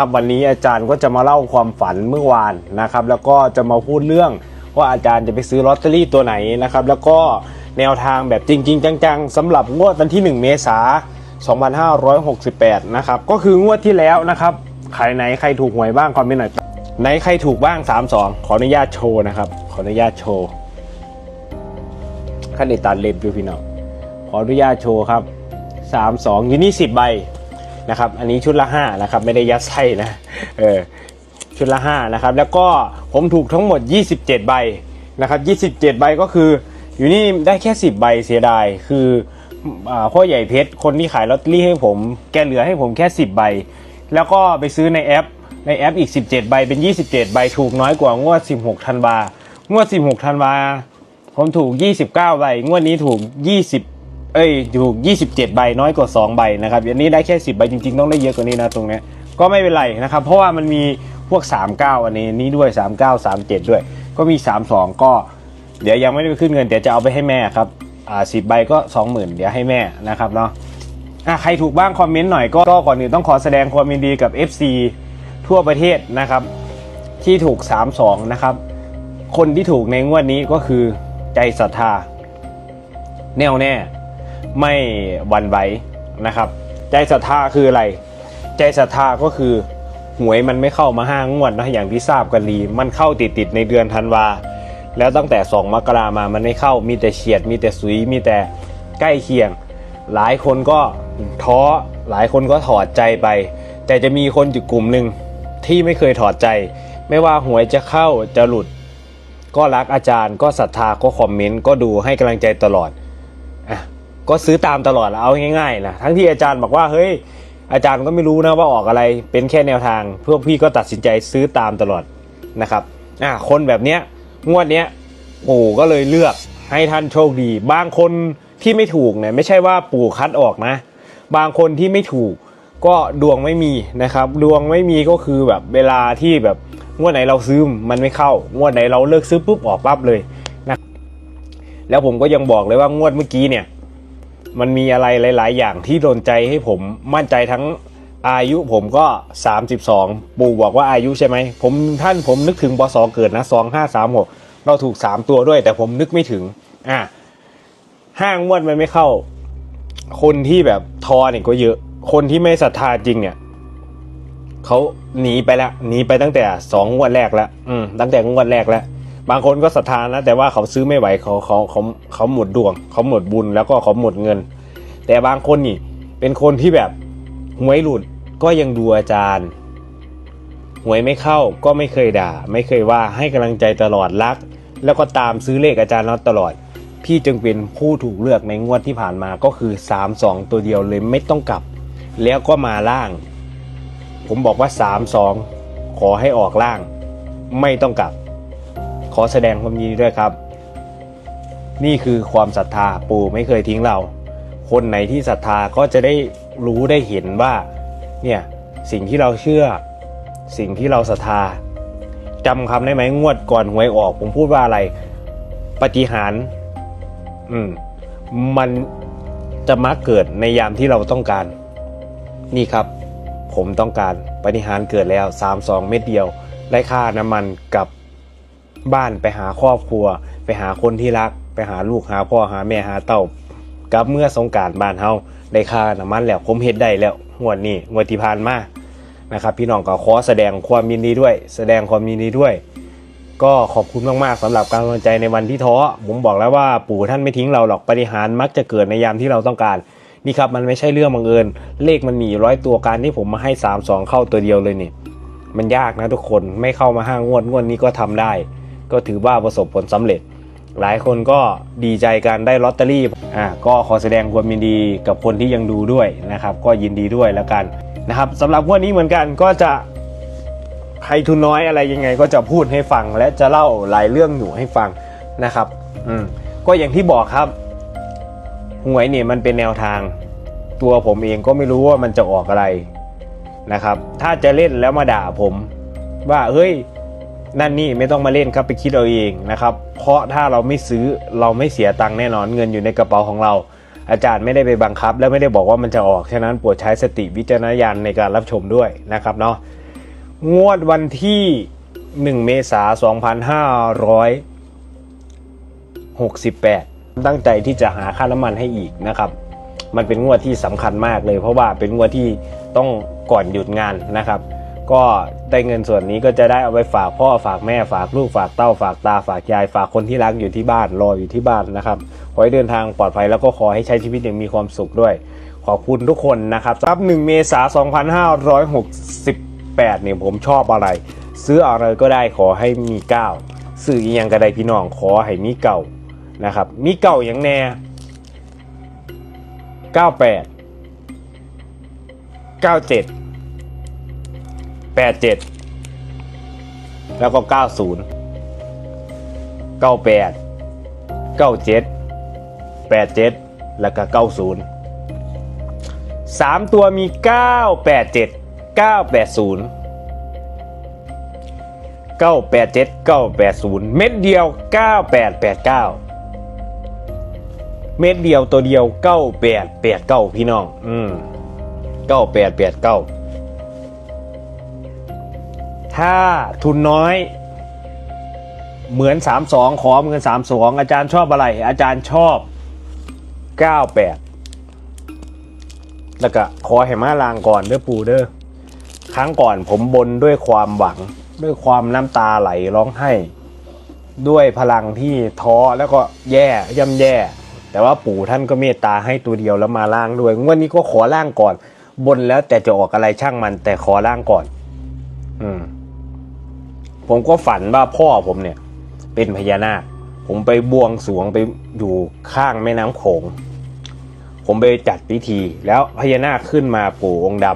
ครับวันนี้อาจารย์ก็จะมาเล่าความฝันเมื่อวานนะครับ แล้วก็จะมาพูดเรื่องว่าอาจารย์จะไปซื้อลอตเตอรี่ตัวไหนนะครับ แล้วก็แนวทางแบบจริง ๆ จังๆสำหรับงวดวันที่ 1 เมษายน2568 นะครับ ก็คืองวดที่แล้วนะครับ ใครไหนใครถูกหวยบ้างคอมเมนต์หน่อยไหนใครถูกบ้าง 32 ขออนุญาตโชว์นะครับ ขออนุญาตโชว์ขั้นในตัดเล็บดูพี่น้องขออนุญาตโชว์ครับ 32 อยู่นี่ 10 ใบ นะครับ อันนี้ชุดละ5นะครับไม่ได้ยัดไส้นะเออชุดละ5นะครับแล้วก็ผมถูกทั้งหมด 27 ใบนะครับ27 ใบก็คืออยู่นี่ได้แค่ 10 ใบเสียดายคืออพ่อใหญ่เพชรคนที่ขายลอตเตอรี่ให้ผมแกเหลือให้ผมแค่ 10 ใบ แล้วก็ไปซื้อในแอปในแอปอีก 17 ใบเป็น 27 ใบถูกน้อยกว่างวด 16 ธันวางวด 16 ธันวาผมถูก 29 ใบ งวดนี้ถูก 20 เอ้ยถูก 27 ใบน้อยกว่า 2 ใบนะครับอันนี้ได้แค่ 10 ใบจริงๆ ต้องได้เยอะกว่านี้นะตรงเนี้ยก็ไม่เป็นไรนะครับ เพราะว่ามันมีพวก 39 อันนี้นี้ด้วย 39 37 ด้วย ก็มี 32 ก็ เดี๋ยวยังไม่ได้ไปขึ้นเงินเดี๋ยวจะเอาไปให้แม่ครับอ่า10ใบก็ 20,000 เดี๋ยวให้แม่นะครับเนาะอะใครถูกบ้างคอมเมนต์หน่อยก็ก็ก่อนอื่นต้องขอแสดงความยินดีกับ FC ทั่วประเทศนะครับ ที่ถูก 32 นะครับ คนที่ถูกในงวดนี้ก็คือใจศรัทธา แน่วแน่ ไม่วันไหวนะครับ ใจศรัทธาคืออะไร ใจศรัทธาก็คือหวยมันไม่เข้ามาห้างวดนะอย่างที่ทราบกันดีมันเข้าติดๆในเดือนธันวาแล้วตั้งแต่ 2 มกรามามันไม่เข้ามีแต่เฉียด มีแต่สุยมีแต่ใกล้เคียง หลายคนก็ท้อหลายคนก็ถอดใจไป แต่จะมีคนอยู่กลุ่มหนึ่งที่ไม่เคยถอดใจ ไม่ว่าหวยจะเข้าจะหลุด ก็รักอาจารย์ก็ศรัทธาก็คอมเมนต์ก็ดูให้กำลังใจตลอด ก็ซื้อตามตลอดแล้วเอาง่ายๆนะทั้งที่อาจารย์บอกว่าเฮ้ยอาจารย์ก็ไม่รู้นะว่าออกอะไรเป็นแค่แนวทางพวกพี่ก็ตัดสินใจซื้อตามตลอดนะครับอะคนแบบเนี้ยงวดเนี้ยปู่ก็เลยเลือกให้ท่านโชคดี บางคนที่ไม่ถูกเนี่ยไม่ใช่ว่าปู่คัดออกนะ บางคนที่ไม่ถูกก็ดวงไม่มีนะครับ ดวงไม่มีก็คือแบบเวลาที่แบบงวดไหนเราซื้อมันไม่เข้างวดไหนเราเลิกซื้อปุ๊บออกปั๊บเลยนะแล้วผมก็ยังบอกเลยว่างวดเมื่อกี้เนี่ย มันมีอะไรหลาย ๆ อย่างที่โดนใจให้ผมมั่นใจทั้งอายุผมก็ 32 ปู่บอกว่าอายุใช่ไหมผมท่านผมนึกถึงบศเกิดนะ 2536 เราถูก 3 ตัวด้วย แต่ผมนึกไม่ถึง อะห้างงวดมันไม่เข้า คนที่แบบทอเนี่ยก็เยอะ คนที่ไม่ศรัทธาจริงเนี่ยเขาหนีไปแล้วหนีไปตั้งแต่สองงวดแรกแล้วอืมตั้งแต่งวดแรกแล้ว บางคนก็ศรัทธานะ แต่ว่าเขาซื้อไม่ไหวเขาเขาเขาเขาหมดดวง เขาหมดบุญแล้วก็เขาหมดเงิน แต่บางคนนี่เป็นคนที่แบบหวยหลุดก็ยังดูอาจารย์หวยไม่เข้าก็ไม่เคยด่า ไม่เคยว่าให้กำลังใจตลอดรัก แล้วก็ตามซื้อเลขอาจารย์น็อตตลอด พี่จึงเป็นผู้ถูกเลือกในงวดที่ผ่านมาก็คือ 3 2 ตัวเดียวเลยไม่ต้องกลับ แล้วก็มาล่าง ผมบอกว่า 3 2 ขอให้ออกล่าง ไม่ต้องกลับ ขอแสดงความยินดีด้วยครับ นี่คือความศรัทธาปู่ไม่เคยทิ้งเรา คนไหนที่ศรัทธาก็จะได้รู้ได้เห็นว่าเนี่ยสิ่งที่เราเชื่อ สิ่งที่เราศรัทธาจำคำได้ไหมงวดก่อนหวยออก ผมพูดว่าอะไร ปฏิหารอืมมันจะมักเกิดในยามที่เราต้องการ นี่ครับ ผมต้องการปฏิหารเกิดแล้ว 3-2 เม็ดเดียวได้ค่าน้ำมันกับ บ้านไปหาครอบครัว ไปหาคนที่รัก ไปหาลูกหาพ่อหาแม่หาเต้ากับเมื่อสงการบ้านเฮาได้ค่าน้ำมันแล้วผมเฮ็ดได้แล้วงวดนี้งวดที่ผ่านมานะครับ พี่น้องก็ขอแสดงความยินดีด้วย แสดงความยินดีด้วย ก็ขอบคุณมากๆสำหรับการกำลังใจในวันที่ท้อผมบอกแล้วว่าปู่ท่านไม่ทิ้งเราหรอกปฏิหารมักจะเกิดในยามที่เราต้องการนี่ครับมันไม่ใช่เรื่องบังเอิญเลขมันมีร้อยตัวการที่ผมมาให้ 3 2 เข้าตัวเดียวเลยนี่มันยากนะทุกคนไม่เข้ามาห้างวดงวดนี้ก็ทำได้ ก็ถือว่าประสบผลสำเร็จ หลายคนก็ดีใจกันได้ลอตเตอรี่อ่าก็ขอแสดงความยินดีกับคนที่ยังดูด้วยนะครับ ก็ยินดีด้วยแล้วกันนะครับสำหรับงวดนี้เหมือนกันก็จะใครทุนน้อยอะไรยังไง ก็จะพูดให้ฟังและจะเล่าหลายเรื่องอยู่ให้ฟังนะครับอืมก็อย่างที่บอกครับหวยเนี่ยมันเป็นแนวทาง ตัวผมเองก็ไม่รู้ว่ามันจะออกอะไรนะครับ ถ้าจะเล่นแล้วมาด่าผม ว่าเฮ้ย นั่นนี่ไม่ต้องมาเล่นครับไปคิดเอาเองนะครับ เพราะถ้าเราไม่ซื้อเราไม่เสียตังค์แน่นอนเงินอยู่ในกระเป๋าของเรา อาจารย์ไม่ได้ไปบังคับ และไม่ได้บอกว่ามันจะออกฉะนั้นโปรดใช้สติวิจารณญาณในการรับชมด้วยนะครับเนาะงวดวันที่ 1 เมษายน2568 ตั้งใจที่จะหาค่าน้ำมันให้อีกนะครับ มันเป็นงวดที่สำคัญมากเลย เพราะว่าเป็นงวดที่ต้องก่อนหยุดงานนะครับ ก็ได้เงินส่วนนี้ก็จะได้เอาไปฝากพ่อฝากแม่ฝากลูกฝากเต้าฝากตาฝากยายฝากคนที่รักอยู่ที่บ้านรออยู่ที่บ้านนะครับขอให้เดินทางปลอดภัยแล้วก็ขอให้ใช้ชีวิตอย่างมีความสุขด้วย ขอบคุณทุกคนนะครับครับ1เมษายน2568เนี่ยผมชอบอะไร ซื้ออะไรก็ได้ขอให้มีเก้าซื้ออีหยังก็ได้พี่น้องขอให้มีเก่านะครับมีเก่าอย่างแน่98 97 87 แล้วก็ 90 98 97 87 แล้วก็ 90 3 ตัวมี 987 980 987 980 เม็ดเดียว 9889 เม็ดเดียวตัวเดียว 9889 พี่น้อง อืม9889 ถ้าทุนน้อย เหมือน 32 ขอเหมือน32 อาจารย์ชอบอะไร อาจารย์ชอบ 98 แล้วก็ขอให้มาลางก่อนเด้อปูเด้อครั้งก่อนผมบนด้วยความหวัง ด้วยความน้ำตาไหลร้องไห้ ด้วยพลังที่ท้อแล้วก็แย่ย่ำแย่ แต่ว่าปู่ท่านก็เมตตาให้ตัวเดียวแล้วมาล่างด้วยงวดนี้ก็ขอล่างก่อน บนแล้วแต่จะออกอะไรช่างมันแต่ขอล่างก่อน อืม ผมก็ฝันว่าพ่อผมเนี่ย เป็นพญานาค ผมไปบวงสรวงไปอยู่ข้างแม่น้ำโขง ผมไปจัดพิธี แล้วพญานาคขึ้นมาปู่องค์ด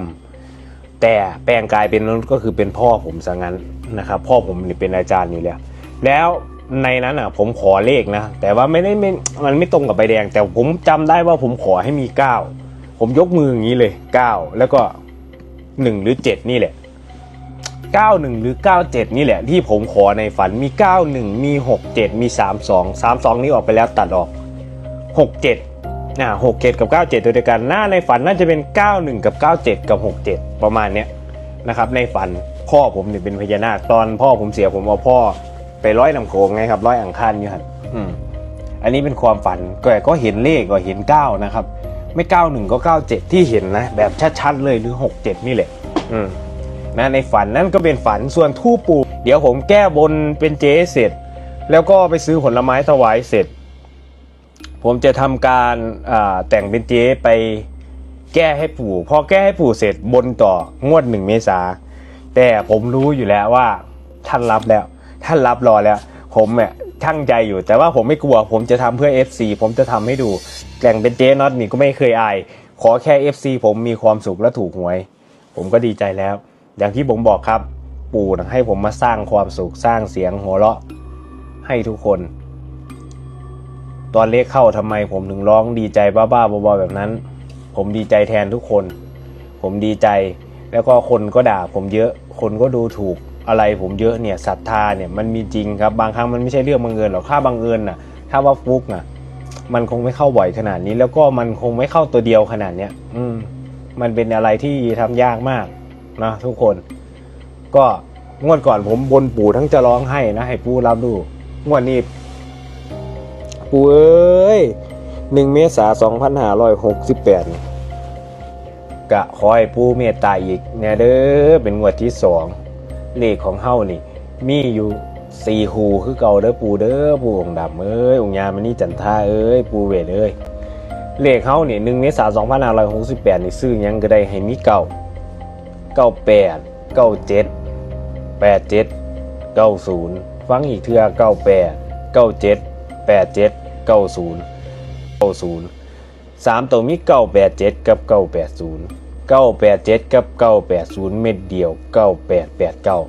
ำแต่แปลงกายเป็นนั้นก็คือเป็นพ่อผมซะงั้นนะครับ พ่อผมนี่เป็นอาจารย์อยู่แล้ว แล้วในนั้นอะ ผมขอเลขนะ แต่ว่าไม่ได้ไม่มันไม่ตรงกับใบแดง แต่ผมจำได้ว่าผมขอให้มีเก้าผมยกมืออย่างนี้เลยเก้าแล้วก็หนึ่งหรือเจ็ดนี่แหละ 91 หรือ 97 นี่แหละที่ผมขอในฝันมี 91 มี 67 มี 32 32 นี้ออกไปแล้วตัดออก 67อ่า67 กับ 97 ตัวเดียวกันหน้าในฝันน่าจะเป็น 91 กับ 97 กับ 67 ประมาณเนี้ยนะครับในฝันพ่อผมเนี่ยเป็นพญานาคตอนพ่อผมเสียผมเอาพ่อไปร้อยลำโขงไงครับร้อยอังคารอยู่ครับอืมอันนี้เป็นความฝันก็ก็เห็นเลขก็เห็น 9 นะครับ ไม่ 91 ก็ 97 ที่เห็นนะ แบบชัดๆเลยหรือ 67 นี่แหละ อืม นะในฝันนั่นก็เป็นฝันส่วนทูปปูเดี๋ยวผมแก้บนเป็นเจเสร็จ แล้วก็ไปซื้อผลไม้ถวายเสร็จ ผมจะทำการแต่งเป็นเจไปแก้ให้ปู่พอแก้ให้ปู่เสร็จบนต่องวดหนึ่งเมษาแต่ผมรู้อยู่แล้วว่าท่านรับแล้ว ท่านรับรอแล้ว ผมเนี่ยช่างใจอยู่ แต่ว่าผมไม่กลัว ผมจะทำเพื่อ FC ผมจะทำให้ดูแต่งเป็นเจ๊น็อตนี่ก็ไม่เคยอาย ขอแค่ FC ผมมีความสุขและถูกหวย ผมก็ดีใจแล้ว อย่างที่ผมบอกครับ ปู่นะให้ผมมาสร้างความสุขสร้างเสียงหัวเราะให้ทุกคน ตอนเลขเข้าทำไมผมถึงร้องดีใจบ้าๆบอๆแบบนั้น ผมดีใจแทนทุกคน ผมดีใจแล้วก็คนก็ด่าผมเยอะ คนก็ดูถูกอะไรผมเยอะเนี่ยศรัทธาเนี่ยมันมีจริงครับ บางครั้งมันไม่ใช่เรื่องบังเอิญหรอกถ้าบังเอิญน่ะ ถ้าว่าฟุกน่ะ มันคงไม่เข้าบ่อยขนาดนี้ แล้วก็มันคงไม่เข้าตัวเดียวขนาดเนี้ย อืม มันเป็นอะไรที่ทำยากมาก นะทุกคน ก็งวดก่อนผมบนปู่ทั้งจะร้องให้นะ ให้ปู่รับดูงวดนี้ ปู่เอ้ยหนึ่งเมษาสองพันห้าร้อยหกสิบแปดกะขอให้ปู่เมตตาอีกเนี่ยเด้อเป็นงวดที่สองเลขของเฮานี่ มีอยู่สี่หูคือเก่าเด้อปู่เด้อปู่องดำเอ้ยองยามันนี่จันท่าเอ้ยปู่เวทเอ้ยเลขเฮานี่หนึ่งเมษาสองพันห้าร้อยหกสิบแปดนี่ซื้อยังก็ได้ให้มีเก่า เก้าแปดเก้าเจ็ดแปดเจ็ดเก้าศูนย์ฟังอีกเทือเก้าแปดเก้าเจ็ดแปดเจ็ดเก้าศูนย์เก้าศูนย์สามตัวมีเก้าแปดเจ็ดกับเก้าแปดศูนย์เก้าแปดเจ็ดกับเก้าแปดศูนย์เม็ดเดียวเก้าแปดแปดเก้า